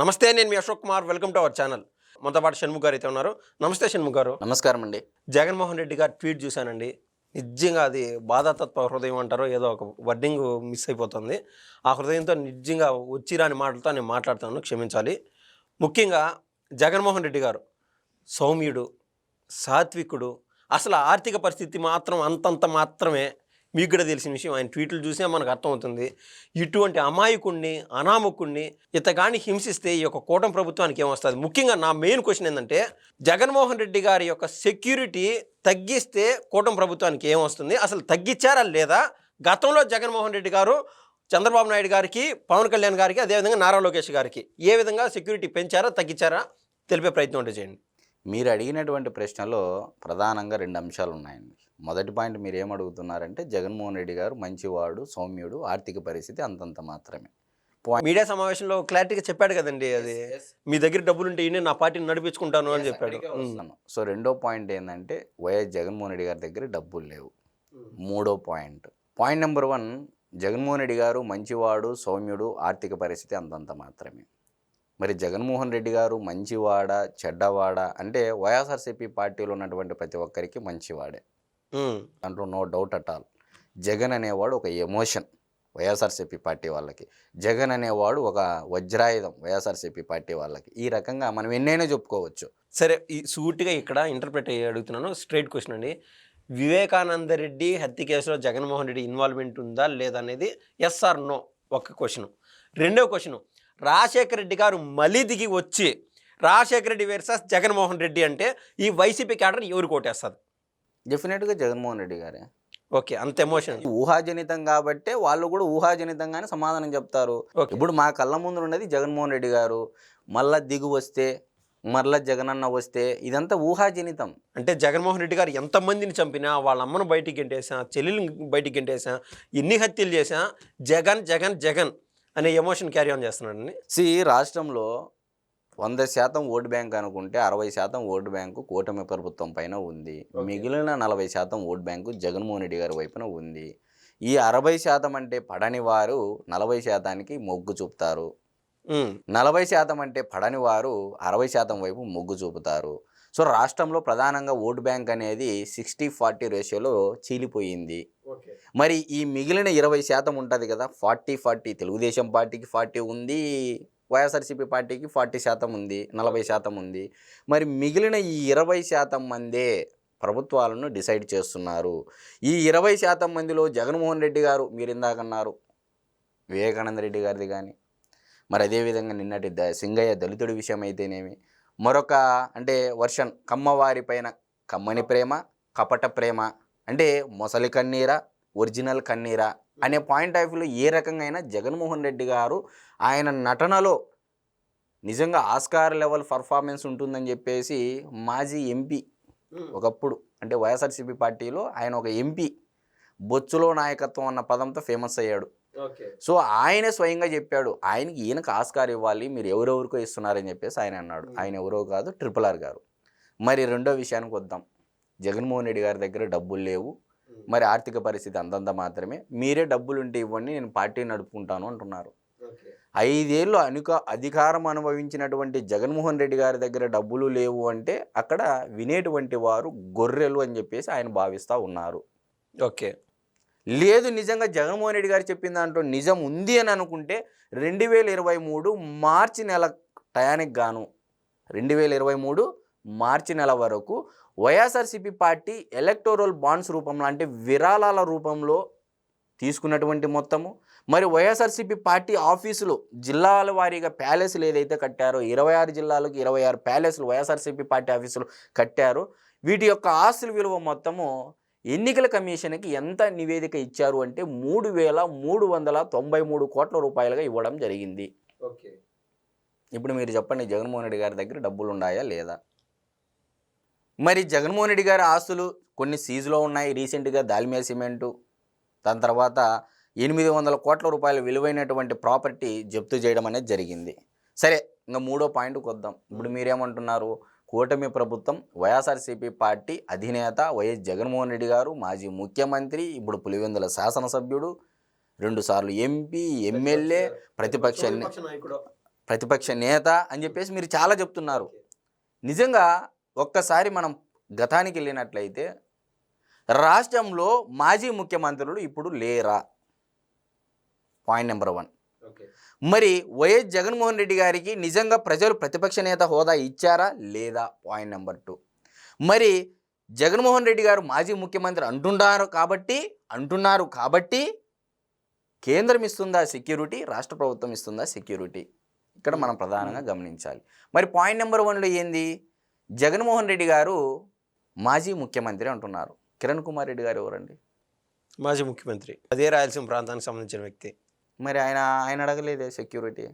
నమస్తే నేను మీ Ashok Kumar. Welcome to our channel మనతో పాటు షణ్ముఖ్ గారు అయితే ఉన్నారు. నమస్తే షణ్ముఖ్ గారు. నమస్కారం అండి. జగన్మోహన్ రెడ్డి గారు ట్వీట్ చూశానండి. నిజంగా అది బాధాతత్వ హృదయం అంటారో ఏదో ఒక వర్డింగ్ మిస్ అయిపోతుంది. ఆ హృదయంతో నిజంగా వచ్చిరాని మాటలతో నేను మాట్లాడుతాను క్షమించాలి. ముఖ్యంగా జగన్మోహన్ రెడ్డి గారు సౌమ్యుడు సాత్వికుడు. అసలు ఆర్థిక పరిస్థితి మాత్రం అంతంత మాత్రమే మీకు కూడా తెలిసిన విషయం ఆయన ట్వీట్లు చూసే మనకు అర్థమవుతుంది. ఇటువంటి అమాయకుణ్ణి అనామకుణ్ణి ఇతగాన్ని హింసిస్తే ఈ యొక్క కూటమి ప్రభుత్వానికి ఏమొస్తుంది? ముఖ్యంగా నా మెయిన్ క్వశ్చన్ ఏంటంటే జగన్మోహన్ రెడ్డి గారి యొక్క సెక్యూరిటీ తగ్గిస్తే కూటమి ప్రభుత్వానికి ఏమొస్తుంది? అసలు తగ్గించారా లేదా? గతంలో జగన్మోహన్ రెడ్డి గారు చంద్రబాబు నాయుడు గారికి పవన్ కళ్యాణ్ గారికి అదేవిధంగా నారా లోకేష్ గారికి ఏ విధంగా సెక్యూరిటీ పెంచారా తగ్గించారా? తెలిపే ప్రయత్నం ఉంటే చేయండి. మీరు అడిగినటువంటి ప్రశ్నలో ప్రధానంగా రెండు అంశాలు ఉన్నాయండి మొదటి పాయింట్ మీరు ఏం అడుగుతున్నారంటే జగన్మోహన్ రెడ్డి గారు మంచివాడు సౌమ్యుడు ఆర్థిక పరిస్థితి అంతంత మాత్రమే. మీడియా సమావేశంలో క్లారిటీగా చెప్పాడు కదండి అది. మీ దగ్గర డబ్బులు ఉంటే ఈయన నా పార్టీని నడిపించుకుంటాను అని చెప్పాడు. సో రెండో పాయింట్ ఏంటంటే వైఎస్ జగన్మోహన్ రెడ్డి గారి దగ్గర డబ్బులు లేవు. మూడో point. Point number one Jaganmohan Reddy garu మంచివాడు సౌమ్యుడు ఆర్థిక పరిస్థితి అంతంత మాత్రమే. మరి జగన్మోహన్ రెడ్డి గారు మంచివాడ చెడ్డవాడ? అంటే వైఎస్ఆర్సీపీ పార్టీలో ఉన్నటువంటి ప్రతి ఒక్కరికి మంచివాడే. దాంట్లో no doubt at all. Jagan అనేవాడు ఒక ఎమోషన్ వైఎస్ఆర్సీపీ పార్టీ వాళ్ళకి. జగన్ అనేవాడు ఒక వజ్రాయుధం వైఎస్ఆర్సీపీ పార్టీ వాళ్ళకి. ఈ రకంగా మనం ఎన్నైనా చెప్పుకోవచ్చు. సరే ఈ సూటిగా ఇక్కడ ఇంటర్ప్రిట్ అయ్యి అడుగుతున్నాను. స్ట్రైట్ క్వశ్చన్ అండి. వివేకానంద రెడ్డి హత్య కేసులో జగన్మోహన్ రెడ్డి ఇన్వాల్వ్మెంట్ ఉందా లేదా అనేది ఎస్ ఆర్ నో ఒక క్వశ్చన్ రెండో క్వశ్చన్ రాజశేఖర రెడ్డి గారు మళ్ళీ దిగి వచ్చి రాజశేఖర రెడ్డి వర్సెస్ జగన్మోహన్ రెడ్డి అంటే ఈ వైసీపీ క్యాడర్ ఎవరు కోటేస్తుంది డెఫినెట్గా జగన్మోహన్ రెడ్డి గారే. ఓకే అంత ఎమోషన్ ఊహాజనితం కాబట్టే వాళ్ళు కూడా ఊహాజనితంగానే సమాధానం చెప్తారు. ఓకే. ఇప్పుడు మా కళ్ళ ముందు ఉన్నది జగన్మోహన్ రెడ్డి గారు. మళ్ళా దిగు వస్తే మళ్ళా జగనన్న వస్తే ఇదంతా ఊహాజనితం. అంటే జగన్మోహన్ రెడ్డి గారు ఎంతమందిని చంపినా వాళ్ళ అమ్మను బయటికి గెంటేసా చెల్లెలు బయటికి గెంటేసా ఎన్ని హత్యలు చేసా జగన్ జగన్ జగన్ అనే ఎమోషన్ క్యారీ ఆన్ చేస్తున్నాడండి. సి రాష్ట్రంలో వంద శాతం ఓటు బ్యాంక్ అనుకుంటే అరవై శాతం ఓటు బ్యాంకు కూటమి ప్రభుత్వం పైన ఉంది. మిగిలిన నలభై శాతం ఓటు బ్యాంకు జగన్మోహన్ రెడ్డి గారి వైపున ఉంది. ఈ అరవై శాతం అంటే పడని వారు నలభై శాతానికి మొగ్గు చూపుతారు. నలభై శాతం అంటే పడని వారు అరవై శాతం వైపు మొగ్గు చూపుతారు. సో రాష్ట్రంలో ప్రధానంగా ఓటు బ్యాంక్ అనేది సిక్స్టీ ఫార్టీ రేషియోలో చీలిపోయింది. మరి ఈ మిగిలిన ఇరవై శాతం ఉంటుంది కదా ఫార్టీ ఫార్టీ తెలుగుదేశం పార్టీకి ఫార్టీ ఉంది వైఎస్ఆర్సీపీ పార్టీకి ఫార్టీ శాతం ఉంది నలభై శాతం ఉంది. మరి మిగిలిన ఈ ఇరవై శాతం మందే ప్రభుత్వాలను డిసైడ్ చేస్తున్నారు. ఈ ఇరవై శాతం మందిలో జగన్మోహన్ రెడ్డి గారు మీరు ఇందాకన్నారు వివేకానంద రెడ్డి గారిది కానీ మరి అదేవిధంగా నిన్నటి ద సింగయ్య దళితుడి విషయం అయితేనేమి మరొక అంటే వర్షన్ కమ్మవారి పైన కమ్మని ప్రేమ కపట ప్రేమ అంటే మొసలి కన్నీరా ఒరిజినల్ కన్నీరా అనే పాయింట్ ఆఫ్ వ్యూలో ఏ రకంగా అయినా జగన్మోహన్ రెడ్డి గారు ఆయన నటనలో నిజంగా ఆస్కార్ లెవెల్ పర్ఫార్మెన్స్ ఉంటుందని చెప్పేసి మాజీ ఎంపీ ఒకప్పుడు అంటే వైఎస్ఆర్సీపీ పార్టీలో ఆయన ఒక ఎంపీ బొచ్చులో నాయకత్వం అన్న పదంతో ఫేమస్ అయ్యాడు. సో ఆయనే స్వయంగా చెప్పాడు ఆయనకి ఈయనకు ఆస్కార్ ఇవ్వాలి మీరు ఎవరెవరికో ఇస్తున్నారని చెప్పేసి ఆయన అన్నాడు. ఆయన ఎవరో కాదు ట్రిపుల్ ఆర్ గారు. మరి రెండో విషయానికి వద్దాం. జగన్మోహన్ రెడ్డి గారి దగ్గర డబ్బులు లేవు మరి ఆర్థిక పరిస్థితి అంతంత మాత్రమే. మీరే డబ్బులు ఉంటే ఇవ్వండి నేను పార్టీ నడుపుకుంటాను అంటున్నారు. ఐదేళ్ళు అనుక అధికారం అనుభవించినటువంటి జగన్మోహన్ రెడ్డి గారి దగ్గర డబ్బులు లేవు అంటే అక్కడ వినేటువంటి వారు గొర్రెలు అని చెప్పేసి ఆయన భావిస్తూ ఉన్నారు. ఓకే. లేదు నిజంగా జగన్మోహన్ రెడ్డి గారు చెప్పిన దాంట్లో నిజం ఉంది అని అనుకుంటే రెండు వేల ఇరవై మూడు మార్చి నెల టయానికి గాను రెండు వేల ఇరవై మూడు మార్చి నెల వరకు వైఎస్ఆర్సీపీ పార్టీ ఎలక్టోరల్ బాండ్స్ రూపంలో అంటే విరాళాల రూపంలో తీసుకున్నటువంటి మొత్తము. మరి వైఎస్ఆర్సీపీ పార్టీ ఆఫీసులు జిల్లాల వారీగా ప్యాలెస్లు ఏదైతే కట్టారో ఇరవై ఆరు జిల్లాలకు ఇరవై ఆరు ప్యాలెస్లు వైఎస్ఆర్సీపీ పార్టీ ఆఫీసులు కట్టారో. వీటి యొక్క ఆస్తుల విలువ మొత్తము ఎన్నికల కమిషన్కి ఎంత నివేదిక ఇచ్చారు అంటే మూడు వేల మూడు వందల తొంభై మూడు కోట్ల రూపాయలుగా ఇవ్వడం జరిగింది. ఓకే. ఇప్పుడు మీరు చెప్పండి జగన్మోహన్ రెడ్డి గారి దగ్గర డబ్బులు ఉన్నాయా లేదా? మరి జగన్మోహన్ రెడ్డి గారి ఆస్తులు కొన్ని సీజులో ఉన్నాయి. రీసెంట్గా దాల్మియా సిమెంటు దాని తర్వాత ఎనిమిది వందల కోట్ల రూపాయల విలువైనటువంటి ప్రాపర్టీ జప్తు చేయడం అనేది జరిగింది. సరే ఇంకా మూడో పాయింట్కి వద్దాం. ఇప్పుడు మీరేమంటున్నారు? కూటమి ప్రభుత్వం వైఎస్ఆర్సీపీ పార్టీ అధినేత వైఎస్ జగన్మోహన్ రెడ్డి గారు మాజీ ముఖ్యమంత్రి ఇప్పుడు పులివెందుల శాసనసభ్యుడు రెండుసార్లు ఎంపీ ఎమ్మెల్యే ప్రతిపక్ష ప్రతిపక్ష నేత అని చెప్పేసి మీరు చాలా చెప్తున్నారు. నిజంగా ఒక్కసారి మనం గతానికి వెళ్ళినట్లయితే రాష్ట్రంలో మాజీ ముఖ్యమంత్రులు ఇప్పుడు లేరా? పాయింట్ నెంబర్ వన్ మరి వైఎస్ జగన్మోహన్ రెడ్డి గారికి నిజంగా ప్రజలు ప్రతిపక్ష నేత హోదా ఇచ్చారా లేదా? పాయింట్ నెంబర్ టూ మరి జగన్మోహన్ రెడ్డి గారు మాజీ ముఖ్యమంత్రి అంటున్నారు కాబట్టి అంటున్నారు కాబట్టి కేంద్రం ఇస్తుందా సెక్యూరిటీ రాష్ట్ర ప్రభుత్వం ఇస్తుందా సెక్యూరిటీ ఇక్కడ మనం ప్రధానంగా గమనించాలి. మరి పాయింట్ నెంబర్ వన్లో ఏంది? జగన్మోహన్ రెడ్డి గారు మాజీ ముఖ్యమంత్రి అంటున్నారు. కిరణ్ కుమార్ రెడ్డి గారు ఎవరండి? మాజీ ముఖ్యమంత్రి. అదే రాయలసీమ ప్రాంతానికి సంబంధించిన వ్యక్తి. మరి ఆయన ఆయన అడగలేదే సెక్యూరిటీ.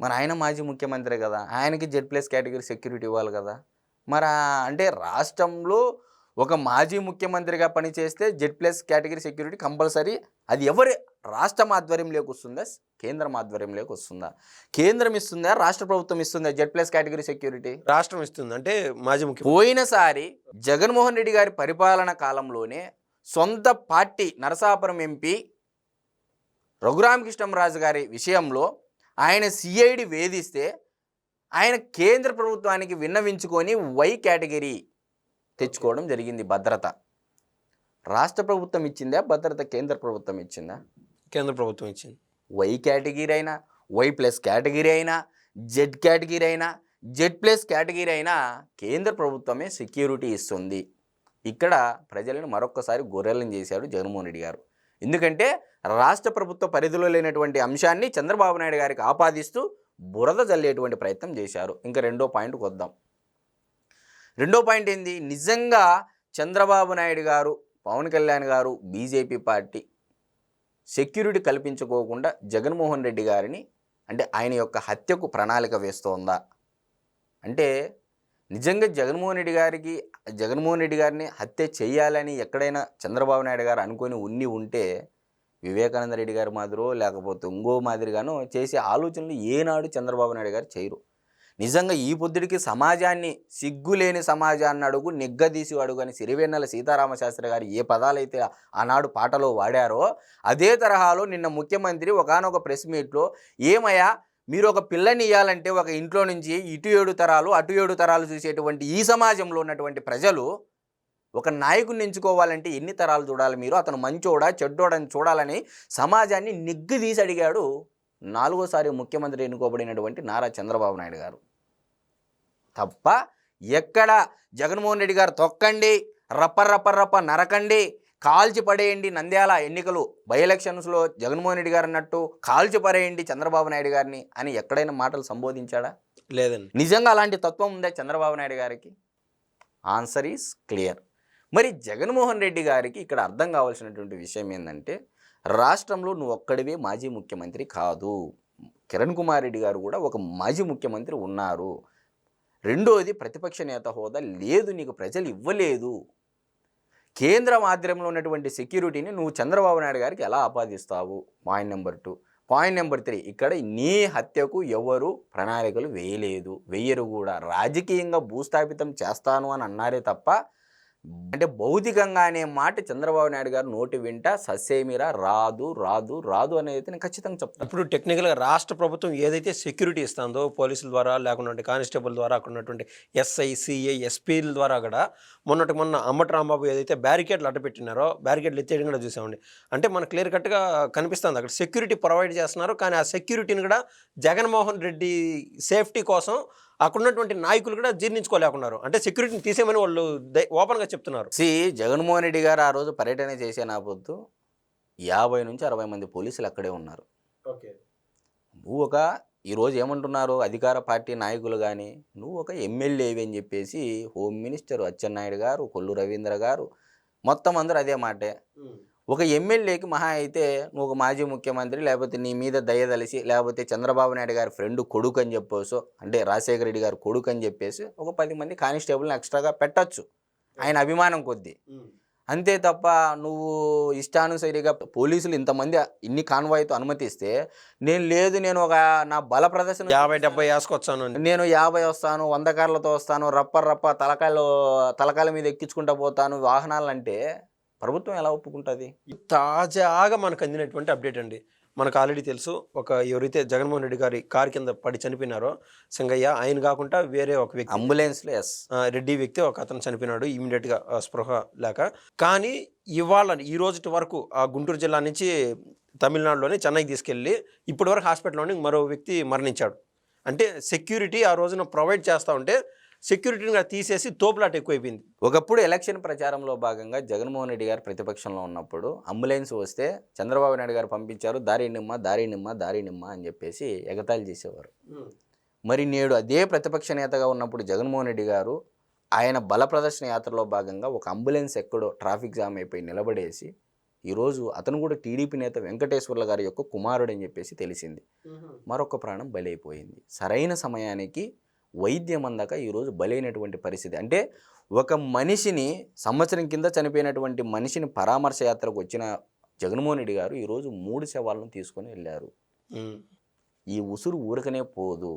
మరి ఆయన మాజీ ముఖ్యమంత్రి కదా. ఆయనకి జెడ్ ప్లస్ కేటగిరీ సెక్యూరిటీ ఇవ్వాలి కదా. మరి అంటే రాష్ట్రంలో ఒక మాజీ ముఖ్యమంత్రిగా పనిచేస్తే Z plus category security compulsory అది ఎవరి రాష్ట్రం ఆధ్వర్యంలోకి వస్తుందా? కేంద్రం ఆధ్వర్యంలోకి వస్తుందా? కేంద్రం ఇస్తుందా? రాష్ట్ర ప్రభుత్వం ఇస్తుందా? Z plus category security? రాష్ట్రం ఇస్తుంది. అంటే మాజీ ముఖ్యమంత్రి. పోయినసారి జగన్మోహన్ రెడ్డి గారి పరిపాలన కాలంలోనే సొంత పార్టీ నరసాపురం ఎంపీ రఘురామకృష్ణంరాజు గారి విషయంలో ఆయన సిఐడి వేధిస్తే ఆయన కేంద్ర ప్రభుత్వానికి విన్నవించుకొని వై కేటగిరీ తెచ్చుకోవడం జరిగింది భద్రత. రాష్ట్ర ప్రభుత్వం ఇచ్చిందా భద్రత కేంద్ర ప్రభుత్వం ఇచ్చిందా? కేంద్ర ప్రభుత్వం ఇచ్చింది. వై కేటగిరీ అయినా వై ప్లస్ కేటగిరీ అయినా జెడ్ కేటగిరీ అయినా జెడ్ ప్లస్ కేటగిరీ అయినా కేంద్ర ప్రభుత్వమే సెక్యూరిటీ ఇస్తుంది. ఇక్కడ ప్రజలను మరొక్కసారి గొర్రెలను చేశాడు జగన్మోహన్ రెడ్డి గారు. ఎందుకంటే రాష్ట్ర ప్రభుత్వ పరిధిలో లేనటువంటి అంశాన్ని చంద్రబాబు నాయుడు గారికి ఆపాదిస్తూ బురద జల్లేటువంటి ప్రయత్నం చేశారు. ఇంకా రెండో పాయింట్కి వద్దాం. రెండో పాయింట్ ఏంది? నిజంగా చంద్రబాబు నాయుడు గారు పవన్ కళ్యాణ్ గారు బీజేపీ పార్టీ సెక్యూరిటీ కల్పించుకోకుండా జగన్మోహన్ రెడ్డి గారిని అంటే ఆయన యొక్క హత్యకు ప్రణాళిక వేస్తోందా? అంటే నిజంగా జగన్మోహన్ రెడ్డి గారికి జగన్మోహన్ రెడ్డి గారిని హత్య చేయాలని ఎక్కడైనా చంద్రబాబు నాయుడు గారు అనుకొని ఉన్ని ఉంటే వివేకానంద రెడ్డి గారి మాదిరో లేకపోతే ఇంకో మాదిరిగానో చేసే ఆలోచనలు ఏనాడు చంద్రబాబు నాయుడు గారు చేయరు. నిజంగా ఈ పొద్దుడికి సమాజాన్ని సిగ్గులేని సమాజాన్ని అడుగు నిగ్గదీసి అడుగు అని సిరివెన్నెల సీతారామశాస్త్రి గారు ఏ పదాలైతే ఆనాడు పాటలో వాడారో అదే తరహాలో నిన్న ముఖ్యమంత్రి ఒకనొక ప్రెస్ మీట్లో ఏమయ్యా మీరు ఒక పిల్లని ఇవ్వాలంటే ఒక ఇంట్లో నుంచి ఇటు ఏడు తరాలు అటు ఏడు తరాలు చూసేటువంటి ఈ సమాజంలో ఉన్నటువంటి ప్రజలు ఒక నాయకుడిని ఎంచుకోవాలంటే ఎన్ని తరాలు చూడాలి మీరు? అతను మంచోడా చెడ్డోడని చూడాలని సమాజాన్ని నిగ్గుదీసి అడిగాడు నాలుగోసారి ముఖ్యమంత్రి ఎన్నుకోబడినటువంటి నారా చంద్రబాబు నాయుడు గారు. తప్ప ఎక్కడ జగన్మోహన్ రెడ్డి గారు తొక్కండి రప్ప నరకండి కాల్చి పడేయండి నంద్యాల ఎన్నికలు బై ఎలక్షన్స్లో జగన్మోహన్ రెడ్డి గారు అన్నట్టు కాల్చి పడేయండి చంద్రబాబు నాయుడు గారిని అని ఎక్కడైనా మాటలు సంబోధించాడా? లేదండి. నిజంగా అలాంటి తత్వం ఉందా చంద్రబాబు నాయుడు గారికి? Answer is clear. మరి జగన్మోహన్ రెడ్డి గారికి ఇక్కడ అర్థం కావాల్సినటువంటి విషయం ఏంటంటే రాష్ట్రంలో నువ్వు ఒక్కడివే మాజీ ముఖ్యమంత్రి కాదు. కిరణ్ కుమార్ రెడ్డి గారు కూడా ఒక మాజీ ముఖ్యమంత్రి ఉన్నారు. రెండోది ప్రతిపక్ష నేత హోదా లేదు నీకు ప్రజలు ఇవ్వలేదు. కేంద్రం ఆధ్వర్యంలో ఉన్నటువంటి సెక్యూరిటీని నువ్వు చంద్రబాబు నాయుడు గారికి ఎలా ఆపాదిస్తావు? Point number two. Point number three ఇక్కడ నీ హత్యకు ఎవరు ప్రణాళికలు వేయలేదు. వేయరు కూడా. రాజకీయంగా భూస్థాపితం చేస్తాను అని అన్నారే తప్ప అంటే భౌతికంగా అనే మాట చంద్రబాబు నాయుడు గారు నోటి వింట ససేమిరా రాదు రాదు రాదు అనేది నేను ఖచ్చితంగా చెప్తాను ఇప్పుడు టెక్నికల్గా రాష్ట్ర ప్రభుత్వం ఏదైతే సెక్యూరిటీ ఇస్తుందో పోలీసుల ద్వారా లేకుండా కానిస్టేబుల్ ద్వారా అక్కడ ఉన్నటువంటి ఎస్ఐ సిఐ ఎస్పీల ద్వారా కూడా మొన్నటి మొన్న అమ్మటి రాంబాబు ఏదైతే బ్యారికేడ్లు అడ్డపెట్టినారో బ్యారికేడ్లు ఎత్తేయడం కూడా చూసామండి. అంటే మనకు క్లియర్ కట్గా కనిపిస్తుంది అక్కడ. సెక్యూరిటీ ప్రొవైడ్ చేస్తున్నారు కానీ ఆ సెక్యూరిటీని కూడా జగన్మోహన్ రెడ్డి సేఫ్టీ కోసం అక్కడ ఉన్నటువంటి నాయకులు కూడా జీర్ణించుకోలేకున్నారు. అంటే సెక్యూరిటీని తీసేయమని వాళ్ళు ఓపెన్గా చెప్తున్నారు. సి జగన్మోహన్ రెడ్డి గారు ఆ రోజు పర్యటన చేసే నా పొద్దు యాభై నుంచి అరవై మంది పోలీసులు అక్కడే ఉన్నారు. నువ్వు ఒక ఈరోజు ఏమంటున్నారు? అధికార పార్టీ నాయకులు కానీ నువ్వు ఒక ఎమ్మెల్యేవి అని చెప్పేసి హోమ్ మినిస్టర్ అచ్చెన్నాయుడు గారు కొల్లు రవీంద్ర గారు మొత్తం అందరూ అదే మాటే. ఒక ఎమ్మెల్యేకి మహా అయితే నువ్వు ఒక మాజీ ముఖ్యమంత్రి లేకపోతే నీ మీద దయదలిసి లేకపోతే చంద్రబాబు నాయుడు గారి ఫ్రెండ్ కొడుకు అని చెప్పేసి అంటే రాజశేఖర రెడ్డి గారు కొడుకు అని చెప్పేసి ఒక పది మంది కానిస్టేబుల్ని ఎక్స్ట్రాగా పెట్టచ్చు. ఆయన అభిమానం కొద్దీ. అంతే తప్ప నువ్వు ఇష్టానుసరిగా పోలీసులు ఇంతమంది ఇన్ని కాన్వాయ్తో అనుమతిస్తే నేను లేదు నేను ఒక నా బల ప్రదర్శన యాభై డెబ్బై వేసుకొచ్చాను నేను. యాభై వస్తాను వంద కార్లతో వస్తాను రప్ప రప్ప తలకాయలు తలకాయల మీద ఎక్కించుకుంటా పోతాను వాహనాలు అంటే ప్రభుత్వం ఎలా ఒప్పుకుంటుంది? తాజాగా మనకు అందినటువంటి అప్డేట్ అండి. మనకు ఆల్రెడీ తెలుసు ఒక ఎవరైతే జగన్మోహన్ రెడ్డి గారి కారు కింద పడి చనిపోయినారో సింగయ్య ఆయన కాకుండా వేరే ఒక వ్యక్తి. అంబులెన్స్లో ఎస్ రెడ్డి వ్యక్తి ఒక అతను చనిపోయినాడు ఇమీడియట్గా స్పృహ లేక. కానీ ఇవాళ ఈ రోజు వరకు ఆ గుంటూరు జిల్లా నుంచి తమిళనాడులోని చెన్నైకి తీసుకెళ్ళి ఇప్పటి వరకు హాస్పిటల్లోని మరో వ్యక్తి మరణించాడు. అంటే సెక్యూరిటీ ఆ రోజున ప్రొవైడ్ చేస్తూ ఉంటే సెక్యూరిటీని తీసేసి తోపులాట ఎక్కువైపోయింది. ఒకప్పుడు ఎలక్షన్ ప్రచారంలో భాగంగా జగన్మోహన్ రెడ్డి గారు ప్రతిపక్షంలో ఉన్నప్పుడు అంబులెన్స్ వస్తే చంద్రబాబు నాయుడు గారు పంపించారు దారి నిమ్మ దారి నిమ్మ దారి నిమ్మ అని చెప్పేసి ఎగతాళి చేసేవారు. మరి నేడు అదే ప్రతిపక్ష నేతగా ఉన్నప్పుడు జగన్మోహన్ రెడ్డి గారు ఆయన బల ప్రదర్శన యాత్రలో భాగంగా ఒక అంబులెన్స్ ఎక్కడో ట్రాఫిక్ జామ్ అయిపోయి నిలబడేసి ఈరోజు అతను కూడా టీడీపీ నేత వెంకటేశ్వర్ల గారి యొక్క కుమారుడు అని చెప్పేసి తెలిసింది. మరొక ప్రాణం బలైపోయింది సరైన సమయానికి వైద్యం అందక ఈరోజు బలైనటువంటి పరిస్థితి. అంటే ఒక మనిషిని సంవత్సరం కింద చనిపోయినటువంటి మనిషిని పరామర్శ యాత్రకు వచ్చిన జగన్మోహన్ రెడ్డి గారు ఈరోజు మూడు శవాలను తీసుకొని వెళ్ళారు. ఈ ఉసురు ఊరకనే పోదు.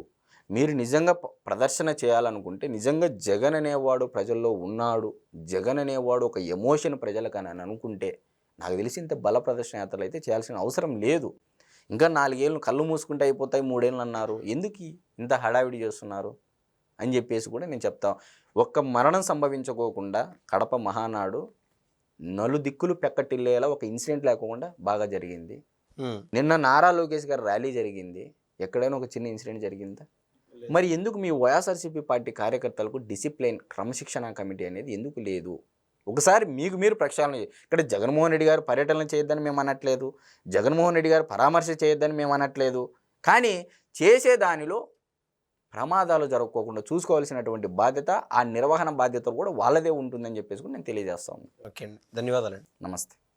మీరు నిజంగా ప్రదర్శన చేయాలనుకుంటే నిజంగా జగన్ అనేవాడు ప్రజల్లో ఉన్నాడు. జగన్ అనేవాడు ఒక ఎమోషన్ ప్రజలకు అని అనుకుంటే నాకు తెలిసి ఇంత బల ప్రదర్శన యాత్రలు అయితే చేయాల్సిన అవసరం లేదు. ఇంకా నాలుగేళ్ళు కళ్ళు మూసుకుంటే అయిపోతాయి మూడేళ్ళు అన్నారు ఎందుకు ఇంత హడావిడి చేస్తున్నారు? అని చెప్పేసి కూడా నేను చెప్తా. ఒక్క మరణం సంభవించుకోకుండా కడప మహానాడు నలు దిక్కులు పెక్కటిల్లేలా ఒక ఇన్సిడెంట్ లేకుండా బాగా జరిగింది. నిన్న నారా లోకేష్ గారి ర్యాలీ జరిగింది. ఎక్కడైనా ఒక చిన్న ఇన్సిడెంట్ జరిగిందా? మరి ఎందుకు మీ వైఎస్ఆర్సీపీ పార్టీ కార్యకర్తలకు డిసిప్లిన్ క్రమశిక్షణ కమిటీ అనేది ఎందుకు లేదు? ఒకసారి మీకు మీరు ప్రక్షాళన ఇక్కడ జగన్మోహన్ రెడ్డి గారు పర్యటన చేయొద్దని మేము అనట్లేదు. జగన్మోహన్ రెడ్డి గారు పరామర్శ చేయొద్దని మేము అనట్లేదు. కానీ చేసే దానిలో ప్రమాదాలు జరగకోకుండా చూసుకోవాల్సినటువంటి బాధ్యత ఆ నిర్వహణ బాధ్యత కూడా వాళ్ళదే ఉంటుందని చెప్పేసి కూడా నేను తెలియజేస్తాను ఓకే అండి. ధన్యవాదాలండి. నమస్తే.